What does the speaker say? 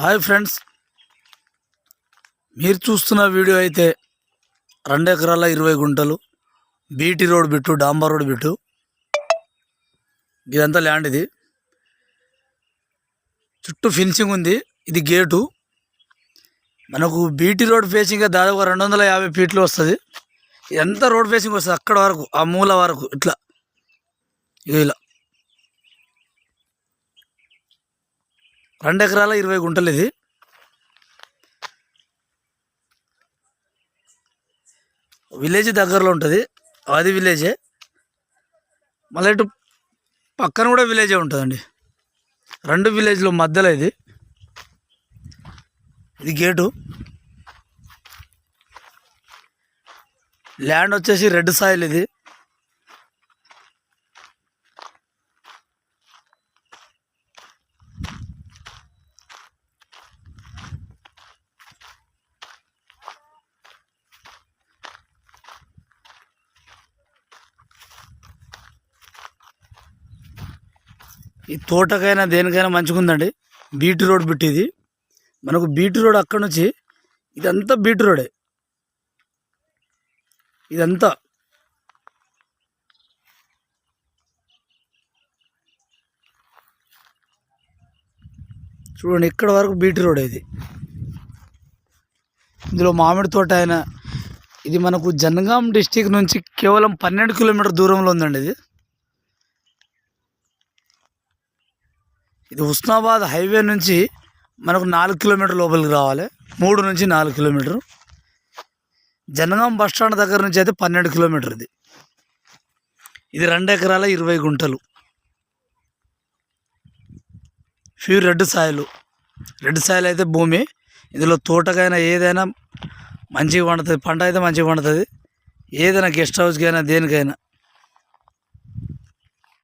Hi friends. మీరు చూస్తున్న video అయితే రెండు ఎకరాల ఇరవై గుంటలు బీటీ రోడ్ బిట్టు డాంబర్ రోడ్ బిట్టు. ఇదంతా ల్యాండ్ ఇది. చుట్టూ ఫినిషింగ్ ఉంది ఇది గేటు. మనకు బీటీ రోడ్ ఫేసింగ్ దాదాపు రెండు వందల యాభై ఫీట్లు వస్తుంది. ఇదంతా రోడ్ ఫేసింగ్ వస్తుంది అక్కడ వరకు ఆ మూల వరకు ఇట్లా. ఇలా. రెండు ఎకరాల ఇరవై గుంటలు ఇది. విలేజ్ దగ్గరలో ఉంటుంది. అది విలేజే. మళ్ళీ ఇటు పక్కన కూడా విలేజే ఉంటుందండి. రెండు విలేజ్లో మధ్యలో ఇది. ఇది గేటు. ల్యాండ్ వచ్చేసి రెడ్ సాయిల్ ఇది. ఈ తోటకైనా దేనికైనా మంచిగా ఉందండి బీటీ రోడ్ పెట్టేది. మనకు బీటీ రోడ్ అక్కడ నుంచి ఇదంతా బీటీ రోడే. ఇదంతా. చూడండి ఇక్కడ వరకు బీటీ రోడ్ ఇది. ఇందులో మామిడి తోట అయినా ఇది మనకు జనగాం డిస్టిక్ నుంచి కేవలం పన్నెండు కిలోమీటర్ దూరంలో ఉందండి ఇది. ఇది హుస్నాబాద్ హైవే నుంచి మనకు నాలుగు కిలోమీటర్ లోపలికి రావాలి. మూడు నుంచి నాలుగు కిలోమీటర్. జనగాం బస్ స్టాండ్ దగ్గర నుంచి అయితే పన్నెండు కిలోమీటర్ ఇది. ఇది రెండు ఎకరాల ఇరవై గుంటలు. Pure red soil. Red soil అయితే భూమి. ఇందులో తోటకైనా ఏదైనా మంచిగా పండుతుంది పంట అయితే మంచిగా పండుతుంది. ఏదైనా గెస్ట్ హౌస్కి అయినా దేనికైనా.